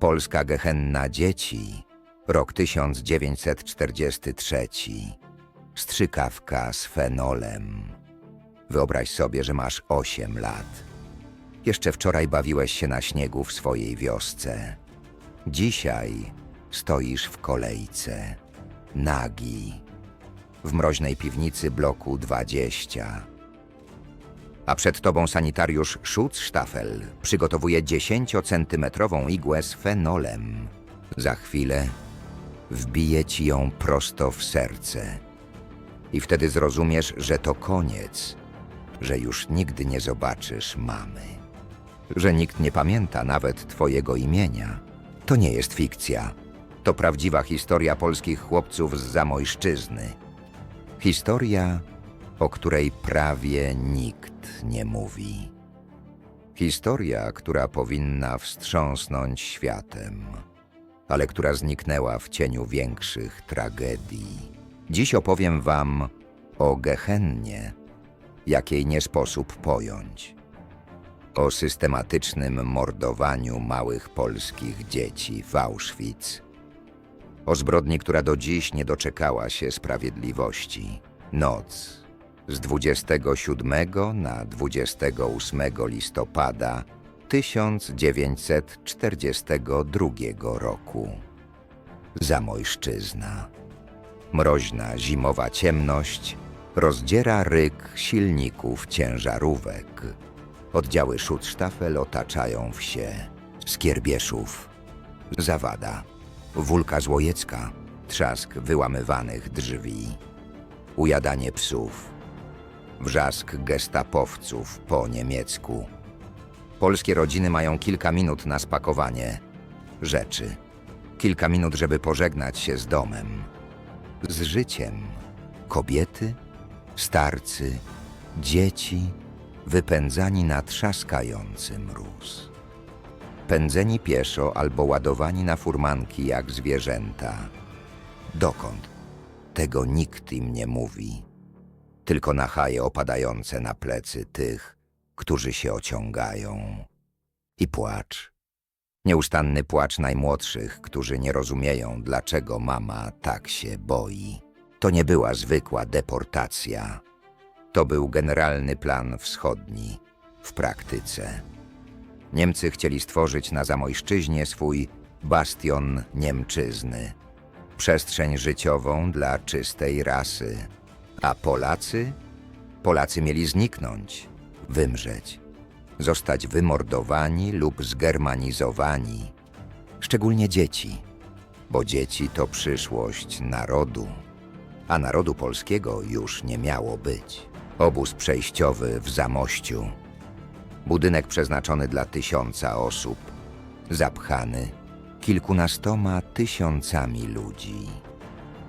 Polska Gehenna Dzieci, rok 1943. Strzykawka z fenolem. Wyobraź sobie, że masz 8 lat. Jeszcze wczoraj bawiłeś się na śniegu w swojej wiosce. Dzisiaj stoisz w kolejce, nagi, w mroźnej piwnicy bloku 20. A przed tobą sanitariusz Schutzstaffel przygotowuje 10-centymetrową igłę z fenolem. Za chwilę wbije ci ją prosto w serce. I wtedy zrozumiesz, że to koniec, że już nigdy nie zobaczysz mamy, że nikt nie pamięta nawet twojego imienia. To nie jest fikcja. To prawdziwa historia polskich chłopców z Zamojszczyzny. Historia, o której prawie nikt nie mówi. Historia, która powinna wstrząsnąć światem, ale która zniknęła w cieniu większych tragedii. Dziś opowiem wam o Gehennie, jakiej nie sposób pojąć. O systematycznym mordowaniu małych polskich dzieci w Auschwitz. O zbrodni, która do dziś nie doczekała się sprawiedliwości. Noc z 27 na 28 listopada 1942 roku. Zamojszczyzna. Mroźna zimowa ciemność rozdziera ryk silników ciężarówek. Oddziały Schutzstaffel otaczają wsie. Skierbieszów. Zawada. Wólka Złojecka. Trzask wyłamywanych drzwi. Ujadanie psów. Wrzask gestapowców po niemiecku. Polskie rodziny mają kilka minut na spakowanie rzeczy. Kilka minut, żeby pożegnać się z domem, z życiem. Kobiety, starcy, dzieci, wypędzani na trzaskający mróz. Pędzeni pieszo albo ładowani na furmanki jak zwierzęta. Dokąd? Tego nikt im nie mówi. Tylko na haje opadające na plecy tych, którzy się ociągają. I płacz. Nieustanny płacz najmłodszych, którzy nie rozumieją, dlaczego mama tak się boi. To nie była zwykła deportacja. To był generalny plan wschodni w praktyce. Niemcy chcieli stworzyć na Zamojszczyźnie swój bastion Niemczyzny, przestrzeń życiową dla czystej rasy. A Polacy? Polacy mieli zniknąć, wymrzeć, zostać wymordowani lub zgermanizowani, szczególnie dzieci, bo dzieci to przyszłość narodu, a narodu polskiego już nie miało być. Obóz przejściowy w Zamościu, budynek przeznaczony dla tysiąca osób, zapchany kilkunastoma tysiącami ludzi.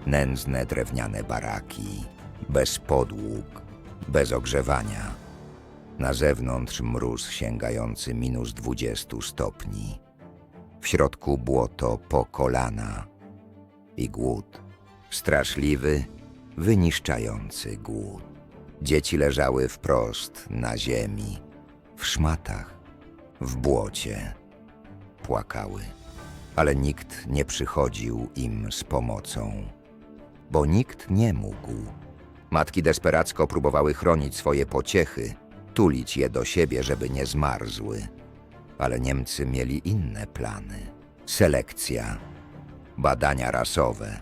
Nędzne drewniane baraki, bez podłóg, bez ogrzewania. Na zewnątrz mróz sięgający minus 20 stopni. W środku błoto po kolana i głód. Straszliwy, wyniszczający głód. Dzieci leżały wprost na ziemi, w szmatach, w błocie. Płakały, ale nikt nie przychodził im z pomocą, bo nikt nie mógł. Matki desperacko próbowały chronić swoje pociechy, tulić je do siebie, żeby nie zmarzły. Ale Niemcy mieli inne plany. Selekcja, badania rasowe,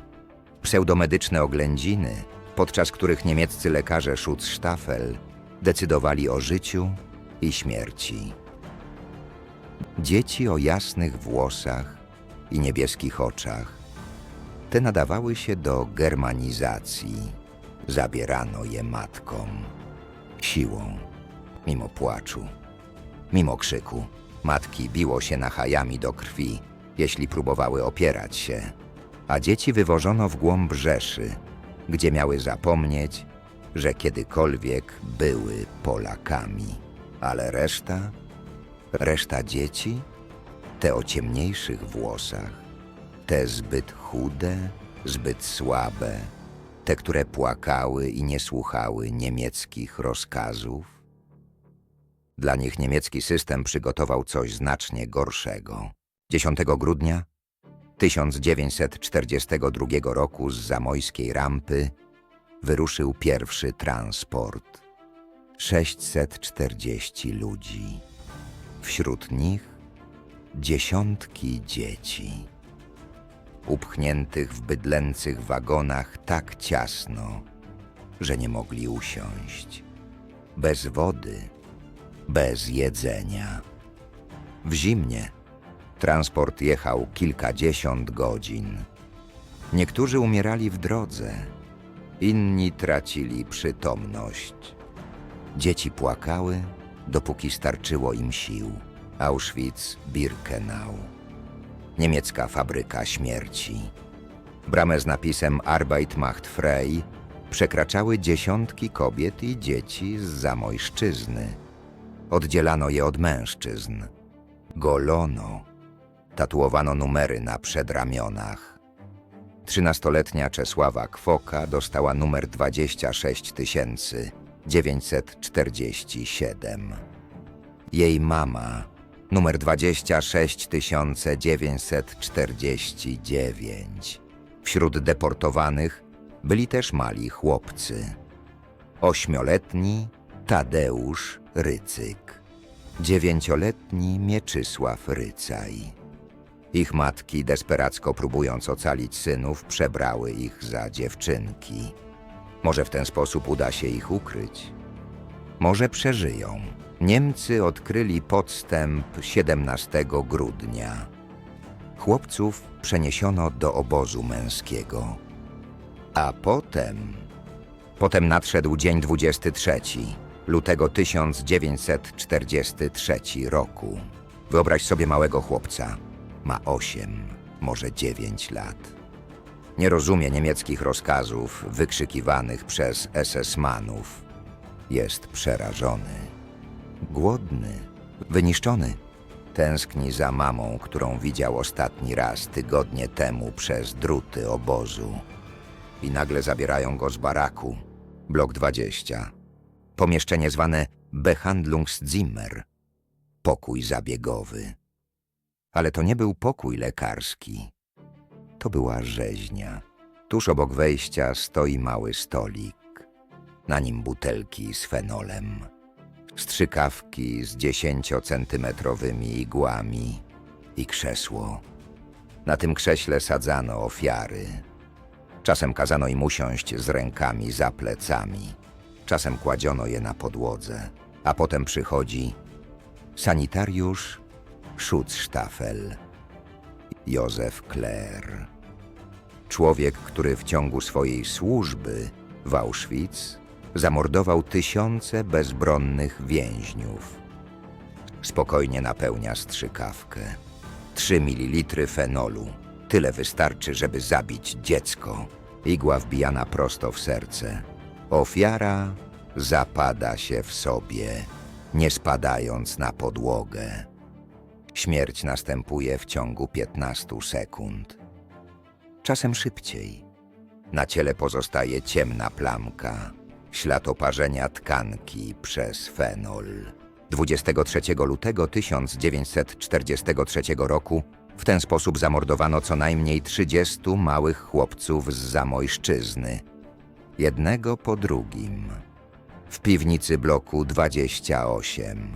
pseudomedyczne oględziny, podczas których niemieccy lekarze Schutzstaffel decydowali o życiu i śmierci. Dzieci o jasnych włosach i niebieskich oczach, te nadawały się do germanizacji. Zabierano je matkom. Siłą, mimo płaczu, mimo krzyku. Matki biło się nachajami do krwi, jeśli próbowały opierać się, a dzieci wywożono w głąb Rzeszy, gdzie miały zapomnieć, że kiedykolwiek były Polakami. Ale reszta, reszta dzieci, te o ciemniejszych włosach, te zbyt chude, zbyt słabe, te, które płakały i nie słuchały niemieckich rozkazów. Dla nich niemiecki system przygotował coś znacznie gorszego. 10 grudnia 1942 roku z zamojskiej rampy wyruszył pierwszy transport. 640 ludzi. Wśród nich dziesiątki dzieci. Upchniętych w bydlęcych wagonach tak ciasno, że nie mogli usiąść. Bez wody, bez jedzenia. W zimnie transport jechał kilkadziesiąt godzin. Niektórzy umierali w drodze, inni tracili przytomność. Dzieci płakały, dopóki starczyło im sił. Auschwitz-Birkenau. Niemiecka fabryka śmierci. Bramę z napisem Arbeit macht frei przekraczały dziesiątki kobiet i dzieci z zamojszczyzny. Oddzielano je od mężczyzn. Golono. Tatuowano numery na przedramionach. Trzynastoletnia Czesława Kwoka dostała numer 26947. Jej mama numer 26949. Wśród deportowanych byli też mali chłopcy. Ośmioletni Tadeusz Rycyk. Dziewięcioletni Mieczysław Rycaj. Ich matki, desperacko próbując ocalić synów, przebrały ich za dziewczynki. Może w ten sposób uda się ich ukryć. Może przeżyją. Niemcy odkryli podstęp 17 grudnia. Chłopców przeniesiono do obozu męskiego. A potem. Potem nadszedł dzień 23 lutego 1943 roku. Wyobraź sobie małego chłopca. Ma 8, może 9 lat. Nie rozumie niemieckich rozkazów wykrzykiwanych przez SS-manów. Jest przerażony. Głodny, wyniszczony. Tęskni za mamą, którą widział ostatni raz tygodnie temu przez druty obozu. I nagle zabierają go z baraku. Blok 20. Pomieszczenie zwane Behandlungszimmer. Pokój zabiegowy. Ale to nie był pokój lekarski. To była rzeźnia. Tuż obok wejścia stoi mały stolik. Na nim butelki z fenolem strzykawki z dziesięciocentymetrowymi igłami i krzesło. Na tym krześle sadzano ofiary. Czasem kazano im usiąść z rękami za plecami. Czasem kładziono je na podłodze. A potem przychodzi sanitariusz Schutzstaffel, Józef Kler. Człowiek, który w ciągu swojej służby w Auschwitz zamordował tysiące bezbronnych więźniów. Spokojnie napełnia strzykawkę. Trzy mililitry fenolu. Tyle wystarczy, żeby zabić dziecko. Igła wbijana prosto w serce. Ofiara zapada się w sobie, nie spadając na podłogę. Śmierć następuje w ciągu 15 sekund. Czasem szybciej. Na ciele pozostaje ciemna plamka ślad oparzenia tkanki przez fenol. 23 lutego 1943 roku w ten sposób zamordowano co najmniej 30 małych chłopców z Zamojszczyzny. Jednego po drugim. W piwnicy bloku 28.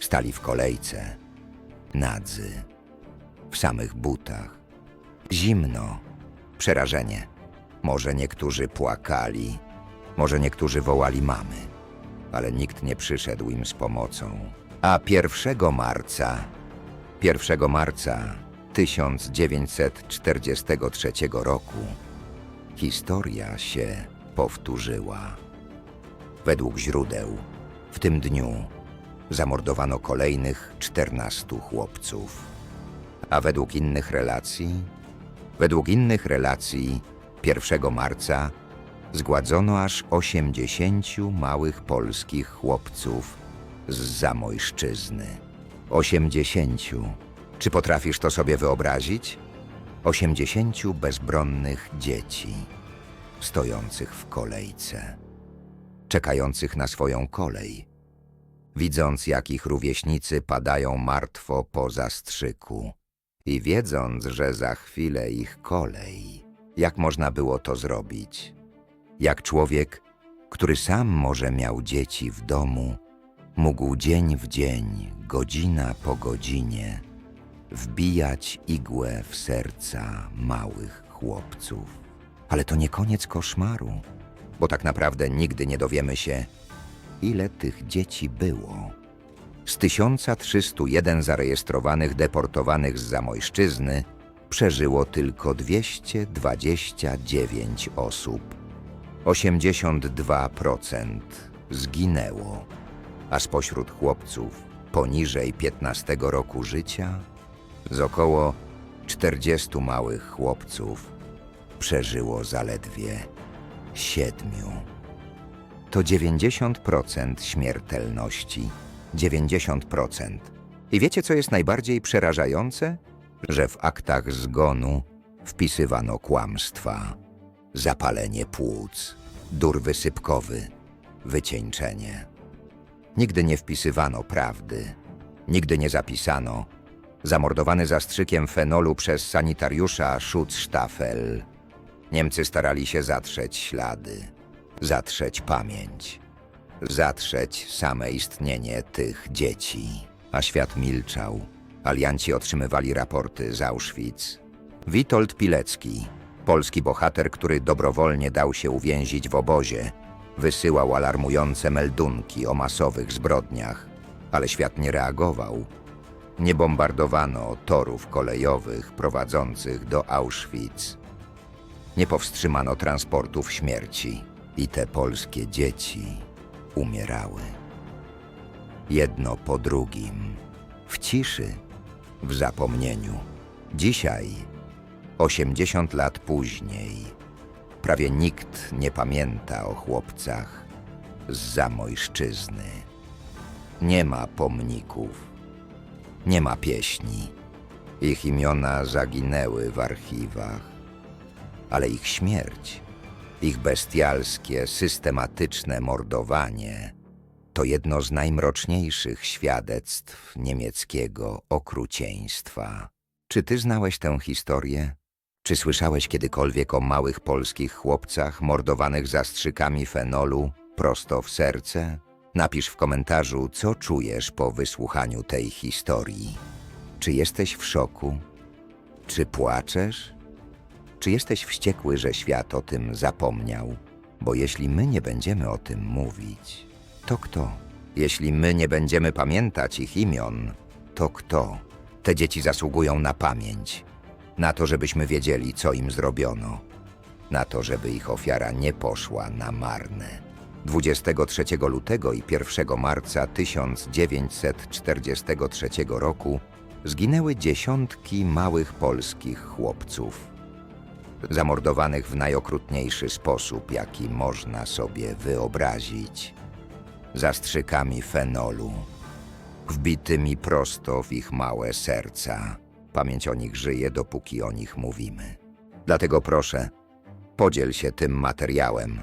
Stali w kolejce. Nadzy. W samych butach. Zimno. Przerażenie. Może niektórzy płakali, może niektórzy wołali mamy, ale nikt nie przyszedł im z pomocą. A 1 marca, 1 marca 1943 roku, historia się powtórzyła. Według źródeł, w tym dniu zamordowano kolejnych 14 chłopców. A według innych relacji, według innych relacji 1 marca zgładzono aż 80 małych polskich chłopców z Zamojszczyzny. 80. Czy potrafisz to sobie wyobrazić? 80 bezbronnych dzieci, stojących w kolejce, czekających na swoją kolej, widząc jak ich rówieśnicy padają martwo po zastrzyku, I wiedząc, że za chwilę ich kolej, jak można było to zrobić? Jak człowiek, który sam może miał dzieci w domu, mógł dzień w dzień, godzina po godzinie, wbijać igłę w serca małych chłopców. Ale to nie koniec koszmaru, bo tak naprawdę nigdy nie dowiemy się, ile tych dzieci było. Z 1301 zarejestrowanych deportowanych z Zamojszczyzny przeżyło tylko 229 osób. 82% zginęło, a spośród chłopców poniżej 15 roku życia z około 40 małych chłopców przeżyło zaledwie siedmiu. To 90% śmiertelności. 90%. I wiecie, co jest najbardziej przerażające? Że w aktach zgonu wpisywano kłamstwa, zapalenie płuc, dur wysypkowy, wycieńczenie. Nigdy nie wpisywano prawdy, nigdy nie zapisano zamordowany zastrzykiem fenolu przez sanitariusza Schutzstaffel. Niemcy starali się zatrzeć ślady, zatrzeć pamięć, zatrzeć same istnienie tych dzieci. A świat milczał. Alianci otrzymywali raporty z Auschwitz. Witold Pilecki, polski bohater, który dobrowolnie dał się uwięzić w obozie, wysyłał alarmujące meldunki o masowych zbrodniach, ale świat nie reagował. Nie bombardowano torów kolejowych prowadzących do Auschwitz. Nie powstrzymano transportów śmierci i te polskie dzieci umierały. Jedno po drugim, w ciszy, w zapomnieniu. Dzisiaj, 80 lat później, prawie nikt nie pamięta o chłopcach z Zamojszczyzny. Nie ma pomników, nie ma pieśni. Ich imiona zaginęły w archiwach, ale ich śmierć, ich bestialskie, systematyczne mordowanie to jedno z najmroczniejszych świadectw niemieckiego okrucieństwa. Czy ty znałeś tę historię? Czy słyszałeś kiedykolwiek o małych polskich chłopcach mordowanych zastrzykami fenolu prosto w serce? Napisz w komentarzu, co czujesz po wysłuchaniu tej historii. Czy jesteś w szoku? Czy płaczesz? Czy jesteś wściekły, że świat o tym zapomniał? Bo jeśli my nie będziemy o tym mówić, to kto? Jeśli my nie będziemy pamiętać ich imion, to kto? Te dzieci zasługują na pamięć, na to, żebyśmy wiedzieli, co im zrobiono, na to, żeby ich ofiara nie poszła na marne. 23 lutego i 1 marca 1943 roku zginęły dziesiątki małych polskich chłopców, zamordowanych w najokrutniejszy sposób, jaki można sobie wyobrazić zastrzykami fenolu, wbitymi prosto w ich małe serca. Pamięć o nich żyje, dopóki o nich mówimy. Dlatego proszę, podziel się tym materiałem.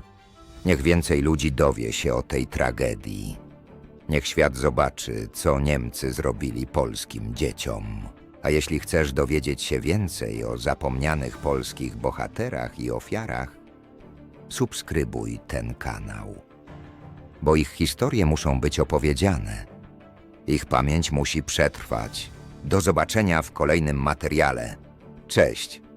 Niech więcej ludzi dowie się o tej tragedii. Niech świat zobaczy, co Niemcy zrobili polskim dzieciom. A jeśli chcesz dowiedzieć się więcej o zapomnianych polskich bohaterach i ofiarach, subskrybuj ten kanał bo ich historie muszą być opowiedziane. Ich pamięć musi przetrwać. Do zobaczenia w kolejnym materiale. Cześć!